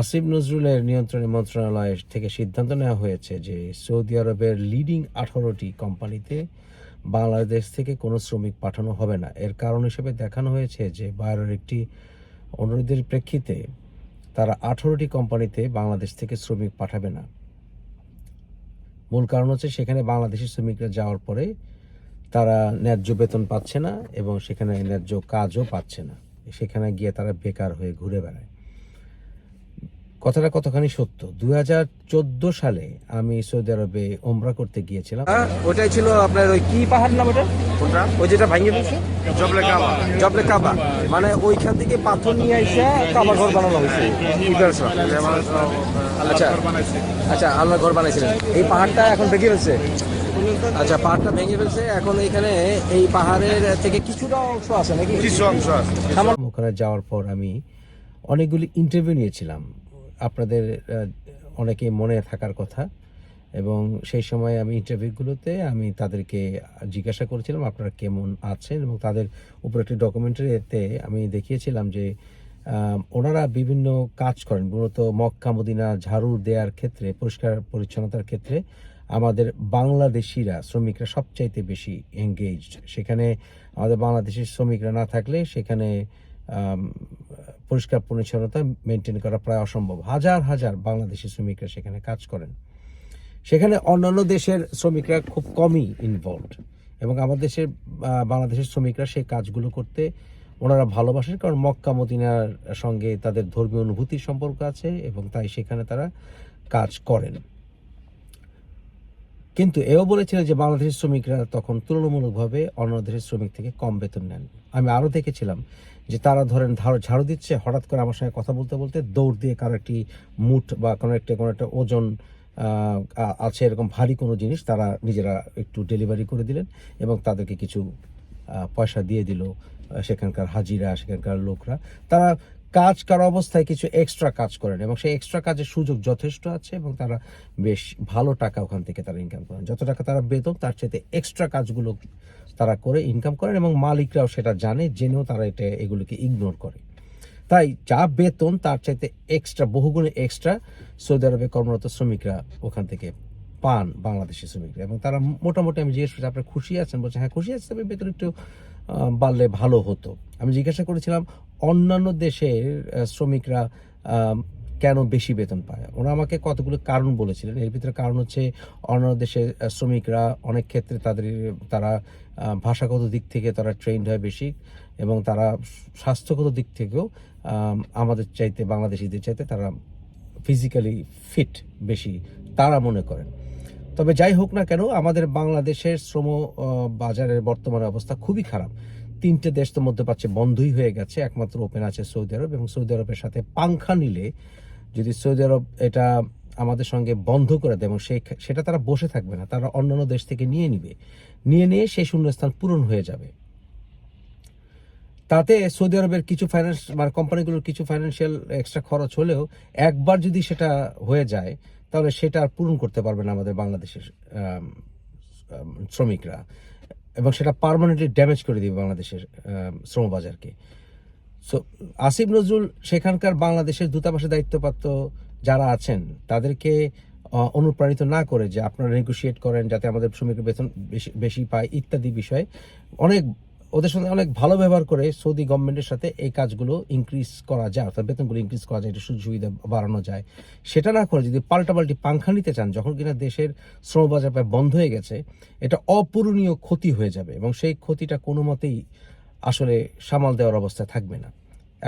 আসিফ নজরুলের নিয়ন্ত্রণে মন্ত্রণালয় থেকে সিদ্ধান্ত নেওয়া হয়েছে যে সৌদি আরবের লিডিং আঠারোটি কোম্পানিতে বাংলাদেশ থেকে কোনো শ্রমিক পাঠানো হবে না। এর কারণ হিসেবে দেখানো হয়েছে যে বাইরের একটি অনুরোধের প্রেক্ষিতে তারা আঠারোটি কোম্পানিতে বাংলাদেশ থেকে শ্রমিক পাঠাবে না। মূল কারণ হচ্ছে সেখানে বাংলাদেশি শ্রমিকরা যাওয়ার পরে তারা ন্যায্য বেতন পাচ্ছে না এবং সেখানে ন্যায্য কাজও পাচ্ছে না। সেখানে গিয়ে তারা বেকার হয়ে ঘুরে বেড়ায়। কথাটা কতখানি সত্য? দুই হাজার চোদ্দ সালে আমি সৌদি আরবে ওমরা করতে গিয়েছিলাম। হ্যাঁ, ওটাই ছিল আপনার ওই কি পাহাড় নাম ওটা? ওই যেটা ভাঙিয়ে ফেলছে জবলে কাবা। জবলে কাবা। মানে ওইখান থেকে পাথর নিয়ে এসে কাবা ঘর বানানো হয়েছে। আচ্ছা আচ্ছা আল্লাহ ঘর বানাইছিলেন। এই পাহাড়টা এখন ভেঙে ফেলছে? আচ্ছা পাহাড়টা ভেঙে ফেলছে। এখন এখানে এই পাহাড়ের থেকে কিছুটা অংশ আছে নাকি? কিছু অংশ আছে। ওখানে যাওয়ার পর আমি অনেকগুলি ইন্টারভিউ নিয়েছিলাম। আপনাদের আহ, অনেকে মনে থাকার কথা। এবং সেই সময় আমি ইন্টারভিউগুলোতে আমি তাদেরকে জিজ্ঞাসা করেছিলাম আপনারা কেমন আছেন? এবং তাদের উপর একটি ডকুমেন্টারিতে আমি দেখিয়েছিলাম যে ওনারা বিভিন্ন কাজ করেন। মূলত মক্কা মদিনা ঝাড়ু দেওয়ার ক্ষেত্রে পরিষ্কার পরিচ্ছন্নতার ক্ষেত্রে আমাদের বাংলাদেশিরা শ্রমিকরা সবচাইতে বেশি এঙ্গেজড সেখানে আমাদের বাংলাদেশের শ্রমিকরা না থাকলে সেখানে পরিষ্কার পরিচ্ছন্নতা মেনটেন করা প্রায় অসম্ভব। হাজার হাজার বাংলাদেশি শ্রমিকরা সেখানে কাজ করেন। সেখানে অন্যান্য দেশের শ্রমিকরা খুব কমই ইনভলভড এবং আমাদের দেশের বাংলাদেশের শ্রমিকরা সেই কাজগুলো করতে ওনারা ভালোবাসেন কারণ মক্কা মদিনার সঙ্গে তাদের ধর্মীয় অনুভূতির সম্পর্ক আছে এবং তাই সেখানে তারা কাজ করেন। কিন্তু এও বলেছিলেন যে বাংলাদেশের শ্রমিকরা তখন তুলনামূলকভাবে অন্য দেশের শ্রমিক থেকে কম বেতন নেন। আমি আরও দেখেছিলাম যে তারা ধরেন ঝাড়ু ঝাড়ু দিচ্ছে, হঠাৎ করে আমার সঙ্গে কথা বলতে বলতে দৌড় দিয়ে কারও একটি মুঠ বা কোনো একটা কোনো একটা ওজন আছে এরকম ভারী কোনো জিনিস তারা নিজেরা একটু ডেলিভারি করে দিলেন এবং তাদেরকে কিছু পয়সা দিয়ে দিল সেখানকার হাজিরা, সেখানকার লোকরা। তারা কাজ করা অবস্থায় কিছু এক্সট্রা কাজ করেন এবং সেই এক্সট্রা কাজের সুযোগ যথেষ্ট আছে এবং তারা বেশ ভালো টাকা ওখান থেকে তারা ইনকাম করেন। যত টাকা তারা বেতন, তার চাইতে এক্সট্রা কাজগুলো তারা করে ইনকাম করেন এবং মালিকরাও সেটা জানে, জেনেও তারা এটা, এগুলোকে ইগনোর করে। তাই যা বেতন, তার চাইতে এক্সট্রা বহুগুণে এক্সট্রা সৌদি আরবে কর্মরত শ্রমিকরা ওখান থেকে পান, বাংলাদেশি শ্রমিকরা। এবং তারা মোটামুটি আমি জিজ্ঞেস করছি, আপনার খুশি আছেন? বলছে হ্যাঁ খুশি আছে, তবে বেতন একটু বাড়লে ভালো হতো। আমি জিজ্ঞাসা করেছিলাম অন্যান্য দেশের শ্রমিকরা কেন বেশি বেতন পায়? ওরা আমাকে কতগুলো কারণ বলেছিলেন। এর ভিতরে কারণ হচ্ছে অন্যান্য দেশের শ্রমিকরা অনেক ক্ষেত্রে তাদের, তারা ভাষাগত দিক থেকে তারা ট্রেন্ড হয় বেশি এবং তারা স্বাস্থ্যগত দিক থেকেও আমাদের চাইতে, বাংলাদেশিদের চাইতে তারা ফিজিক্যালি ফিট বেশি তারা মনে করেন। তবে যাই হোক না কেন, আমাদের বাংলাদেশের শ্রম বাজারের বর্তমানে অবস্থা খুবই খারাপ। তিনটে দেশ তো মধ্যপ্রাচ্যে বন্ধই হয়ে গেছে, একমাত্র ওপেন আছে সৌদি আরব এবং সৌদি আরবের সাথে পাংখা নিলে যদি সৌদি আরব এটা আমাদের সঙ্গে বন্ধ করে দেয় এবং সেই সেটা তারা বসে থাকবে না, তারা অন্যান্য দেশ থেকে নিয়ে নিবে। নিয়ে নিয়ে সেই শূন্যস্থান পূরণ হয়ে যাবে। তাতে সৌদি আরবের কিছু ফাইন্যান্স মানে কোম্পানিগুলোর কিছু ফাইন্যান্সিয়াল এক্সট্রা খরচ হলেও একবার যদি সেটা হয়ে যায়, তাহলে সেটা আর পূরণ করতে পারবে না আমাদের বাংলাদেশের শ্রমিকরা। এবং সেটা পারমানেন্টলি ড্যামেজ করে দিবে বাংলাদেশের শ্রম শ্রমবাজারকে। সো আসিফ নজরুল সেখানকার বাংলাদেশের দূতাবাসে দায়িত্বপ্রাপ্ত যারা আছেন, তাদেরকে অনুপ্রাণিত না করে যে আপনারা নেগোসিয়েট করেন যাতে আমাদের শ্রমিকের বেতন বেশি বেশি পায় ইত্যাদি বিষয়ে অনেক ওদের সঙ্গে অনেক ভালো ব্যবহার করে সৌদি গভর্নমেন্টের সাথে এই কাজগুলো ইনক্রিজ করা যায়, অর্থাৎ বেতনগুলো ইনক্রিজ করা যায়, এটা সুযোগ সুবিধা বাড়ানো যায়। সেটা না করে যদি পাল্টাপাল্টি পাংখা নিতে চান, যখন কিনা দেশের শ্রমবাজার প্রায় বন্ধ হয়ে গেছে, এটা অপূরণীয় ক্ষতি হয়ে যাবে এবং সেই ক্ষতিটা কোনো মতেই আসলে সামাল দেওয়ার অবস্থায় থাকবে না।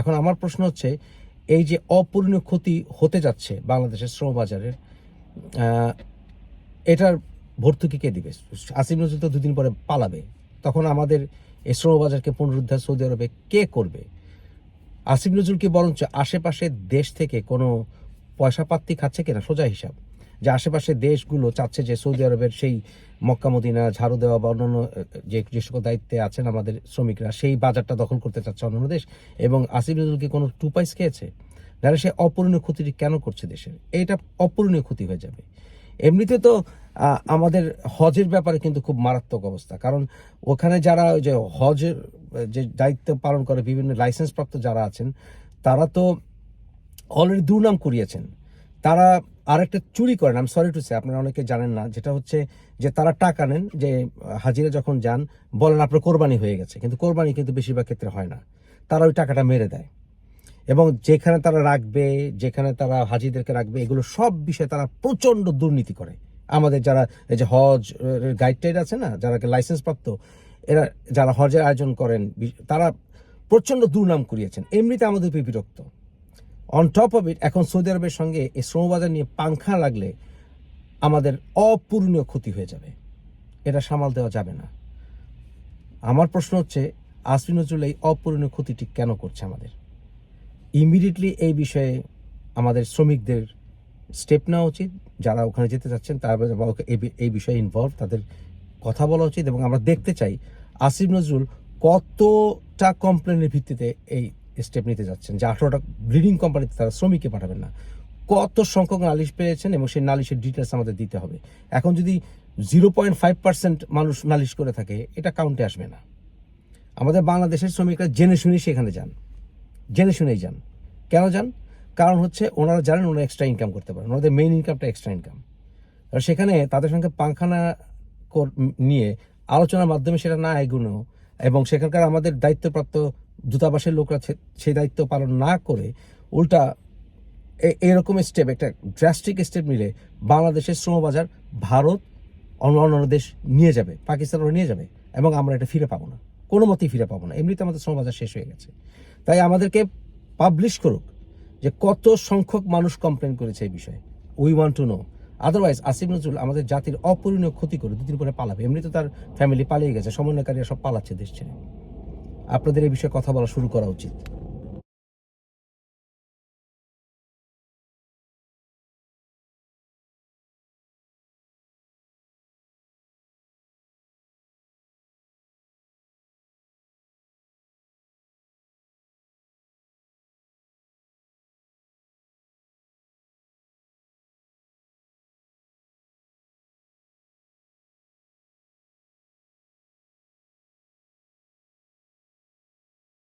এখন আমার প্রশ্ন হচ্ছে, এই যে অপূরণীয় ক্ষতি হতে যাচ্ছে বাংলাদেশের শ্রমবাজারের এটার ভর্তুকি কে দিবে? আসিম নজরুল তো দুদিন পরে পালাবে। তখন আমাদের এই শ্রমবাজারকে পুনরুদ্ধার সৌদি আরবে কে করবে? আসিফ নজরুলকে বরঞ্চ আশেপাশের দেশ থেকে কোনো পয়সা পাত্তি খাচ্ছে কিনা সোজা হিসাব। যে আশেপাশের দেশগুলো চাচ্ছে যে সৌদি আরবের সেই মক্কা, মদিনা, ঝাড়ু দেওয়া বা অন্যান্য যে যে সকল দায়িত্বে আছেন আমাদের শ্রমিকরা, সেই বাজারটা দখল করতে চাচ্ছে অন্যান্য দেশ। এবং আসিফ নজরুলকে কোনো টু পাইস খেয়েছে? নাহলে সে অপূরণীয় ক্ষতিটি কেন করছে দেশের? এটা অপূরণীয় ক্ষতি হয়ে যাবে। এমনিতে তো আমাদের হজের ব্যাপারে কিন্তু খুব মারাত্মক অবস্থা। কারণ ওখানে যারা ওই যে হজের, যে দায়িত্ব পালন করে বিভিন্ন লাইসেন্স প্রাপ্ত যারা আছেন, তারা তো অলরেডি দুর্নাম করিয়েছেন। তারা আরেকটা চুরি করেন আমি সরি টু সে আপনারা অনেকে জানেন না, যেটা হচ্ছে যে তারা টাকা নেন, যে হাজিরা যখন যান, বলেন আপনার কোরবানি হয়ে গেছে, কিন্তু কোরবানি কিন্তু বেশিরভাগ ক্ষেত্রে হয় না। তারা ওই টাকাটা মেরে দেয়। এবং যেখানে তারা রাখবে, যেখানে তারা হাজিদেরকে রাখবে, এগুলো সব বিষয়ে তারা প্রচণ্ড দুর্নীতি করে। আমাদের যারা এই যে হজ গাইড টাইড আছে না, যারা লাইসেন্স প্রাপ্ত, এরা যারা হজের আয়োজন করেন তারা প্রচণ্ড দুর্নাম করিয়েছেন এমনিতে আমাদের উপর বিরক্ত। অন টপ অফ ইট এখন সৌদি আরবের সঙ্গে এই শ্রমবাজার নিয়ে পাংখা লাগলে আমাদের অপূরণীয় ক্ষতি হয়ে যাবে। এটা সামাল দেওয়া যাবে না। আমার প্রশ্ন হচ্ছে, আসফি নজরুল এই অপূরণীয় ক্ষতিটি কেন করছে আমাদের? ইমিডিয়েটলি এই বিষয়ে আমাদের শ্রমিকদের স্টেপ নেওয়া উচিত। যারা ওখানে যেতে চাচ্ছেন, তারা এই বিষয়ে ইনভলভ তাদের কথা বলা উচিত এবং আমরা দেখতে চাই আসিফ নজরুল কতটা কমপ্লেনের ভিত্তিতে এই স্টেপ নিতে যাচ্ছেন, যে আঠারোটা ব্রিডিং কোম্পানিতে তারা শ্রমিককে পাঠাবেন না। কত সংখ্যক নালিশ পেয়েছেন এবং সেই নালিশের ডিটেলস আমাদের দিতে হবে। এখন যদি জিরো পয়েন্ট ফাইভ পার্সেন্ট মানুষ নালিশ করে থাকে, এটা কাউন্টে আসবে না। আমাদের বাংলাদেশের শ্রমিকরা জেনে শুনে সেখানে যান। জেনে শুনেই যান। কেন যান? কারণ হচ্ছে ওনারা জানেন ওনারা এক্সট্রা ইনকাম করতে পারেন, ওনাদের মেইন ইনকামটা এক্সট্রা ইনকাম আর সেখানে তাদের সঙ্গে পাংখানা নিয়ে আলোচনার মাধ্যমে সেটা না এগুনো এবং সেখানকার আমাদের দায়িত্বপ্রাপ্ত দূতাবাসের লোকরা সেই দায়িত্ব পালন না করে উল্টা এরকম স্টেপ একটা ড্রাস্টিক স্টেপ নিলে বাংলাদেশের শ্রমবাজার ভারত অন্য অন্য দেশ নিয়ে যাবে পাকিস্তানও নিয়ে যাবে এবং আমরা এটা ফিরে পাবো না। কোনো মতেই ফিরে পাবো না। এমনিতে আমাদের শ্রমবাজার শেষ হয়ে গেছে। তাই আমাদেরকে পাবলিশ করুক। যে কত সংখ্যক মানুষ কমপ্লেন করেছে এই বিষয়ে। We want to know otherwise Asif Nazrul আমাদের জাতির অপরিণীয় ক্ষতি করে, দুদিন পরে পালাবে। এমনিতে তার ফ্যামিলি পালিয়ে গেছে, সমন্বয়কারীরা সব পালাচ্ছে দেশ ছেড়ে। আপনাদের এই বিষয়ে কথা বলা শুরু করা উচিত।